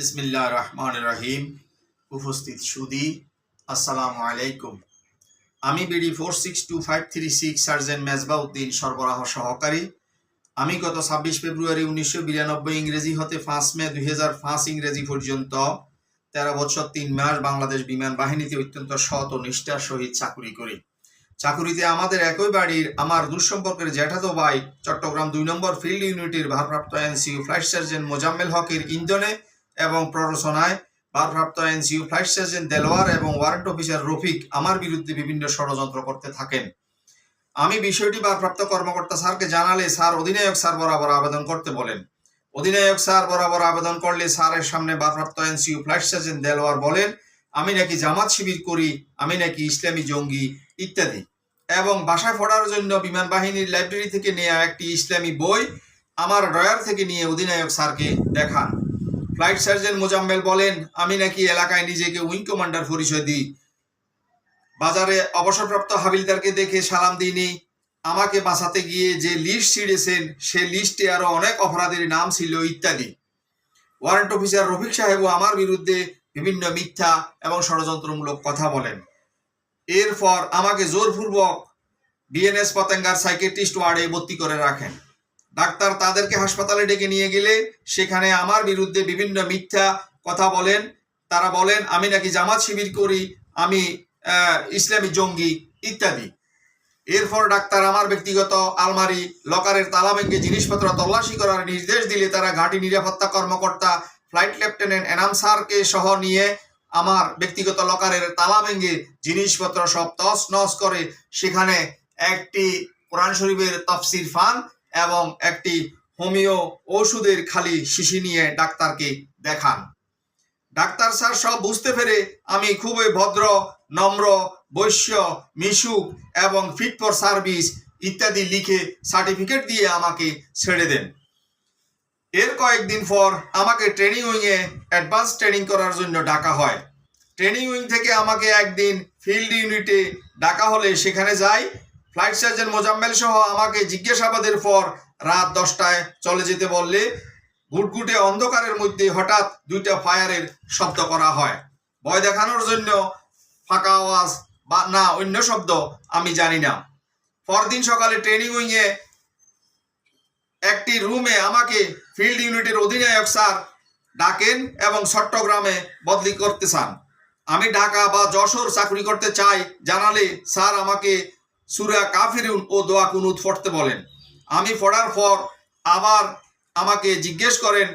বিসমিল্লাহ রহমান রহিম উপস্থিত সুদি, আসসালামু আলাইকুম। আমি BD four six two five three six sergeant Mezbauddin সরবরাহ সহকারী। আমি গত ছাব্বিশ ফেব্রুয়ারি উনিশশো বিরানব্বই ইংরেজি হতে পাঁচ মে দুই হাজার পাঁচ ইংরেজি পর্যন্ত তেরো বছর তিন মাস বাংলাদেশ বিমান বাহিনীতে অত্যন্ত সৎ ও নিষ্ঠার সহিত চাকুরি করি। চাকুরিতে আমাদের একই বাড়ির আমার দুঃসম্পর্কের জ্যাঠাতো ভাই চট্টগ্রাম দুই নম্বর ফিল্ড ইউনিটের ভারপ্রাপ্ত এনসিউ ফ্লাইট সার্জেন্ট মোজাম্মেল হকের ইন্ধনে এবং প্ররোচনায় ভারপ্রাপ্ত এনসিউ ফ্লাইট সার্জেন্ট দেলোয়ার এবং ওয়ারেন্ট অফিসার রফিক আমার বিরুদ্ধে বিভিন্ন ষড়যন্ত্র করতে থাকেন। আমি বিষয়টি ভারপ্রাপ্ত কর্মকর্তা স্যারকে জানালে স্যার অধিনায়ক স্যার বরাবর আবেদন করতে বলেন। অধিনায়ক স্যার বরাবর আবেদন করলে স্যারের সামনে ভারপ্রাপ্ত এনসিউ ফ্লাইট সার্জেন্ট দেলোয়ার বলেন, আমি নাকি জামাত শিবির করি, আমি নাকি ইসলামী জঙ্গি, ইত্যাদি। এবং বাসায় পড়ার জন্য বিমান বাহিনীর লাইব্রেরি থেকে নেওয়া একটি ইসলামী বই আমার ড্রয়ার থেকে নিয়ে অধিনায়ক স্যারকে দেখান। ফ্লাইট সার্জেন্ট মোজাম্মেল বলেন, আমি নাকি এলাকায় নিজেকে উইং কমান্ডার পরিচয় দিই। বাজারে অবসরপ্রাপ্ত হাবিলদারকে দেখে সালাম দিইনি। আমাকে বাঁচাতে গিয়ে যে লিস্ট ছিঁড়েছেন, সে লিস্টে আরও অনেক অপরাধের নাম ছিল ইত্যাদি। ওয়ারেন্ট অফিসার রফিক সাহেবও আমার বিরুদ্ধে বিভিন্ন মিথ্যা এবং ষড়যন্ত্রমূলক কথা বলেন। এরপর আমাকে জোরপূর্বক ডিএনএস পতেঙ্গার সাইকেট্রিস্ট ওয়ার্ডে ভর্তি করে রাখেন। ডাক্তার তাদেরকে হাসপাতালে ডেকে নিয়ে গেলে সেখানে আমার বিরুদ্ধে বিভিন্ন মিথ্যা কথা বলেন। তারা বলেন, আমি নাকি জামাত শিবির করি, আমি ইসলামী জঙ্গি, ইত্যাদি। এরপর ডাক্তার আমার ব্যক্তিগত আলমারি, লকারের তালা ভেঙে জিনিসপত্র তল্লাশি করার নির্দেশ দিলে তারা ঘাঁটি নিরাপত্তা কর্মকর্তা, ফ্লাইট লেফটেন্যান্ট এনাম স্যারকে সহ নিয়ে আমার ব্যক্তিগত লকারের তালা ভেঙে জিনিসপত্র সব তস নস করে সেখানে একটি কোরআন শরীফের তফসির ফান এবং একটি হোমিও ওষুধের খালি শিশি নিয়ে ডাক্তারকে দেখান। ডাক্তার স্যার সব বুঝতে পেরে আমি খুবই ভদ্র, নম্র, বৈশ্য, মিশুক এবং ফিট ফর সার্ভিস ইত্যাদি লিখে সার্টিফিকেট দিয়ে আমাকে ছেড়ে দেন। এর কয়েকদিন পর আমাকে ট্রেনিং উইংয়ে অ্যাডভান্স ট্রেনিং করার জন্য ডাকা হয়। ট্রেনিং উইং থেকে আমাকে একদিন ফিল্ড ইউনিটে ডাকা হলে সেখানে যাই ফ্লাইট সার্জেন্ট মোজাম্মেল সহ আমাকে জিজ্ঞাসাবাদের পর রাত দশটায় চলে যেতে বললে গুটগুটে অন্ধকারের মধ্যে হঠাৎ দুইটা ফায়ারের শব্দ করা হয়। ভয় দেখানোর জন্য ফাঁকা আওয়াজ বা না, অন্য শব্দ আমি জানি না। পরদিন সকালে ট্রেনিং উইংয়ে একটি রুমে আমাকে ফিল্ড ইউনিটের অধিনায়ক স্যার ডাকেন এবং চট্টগ্রামে বদলি করতে চান। আমি ঢাকা বা যশোর চাকরি করতে চাই জানালে স্যার আমাকে সুরা কাফিরুন ও দোয়া কুনুত পড়তে বলেন। আমি পড়ার পর আবার আমাকে জিজ্ঞেস করেন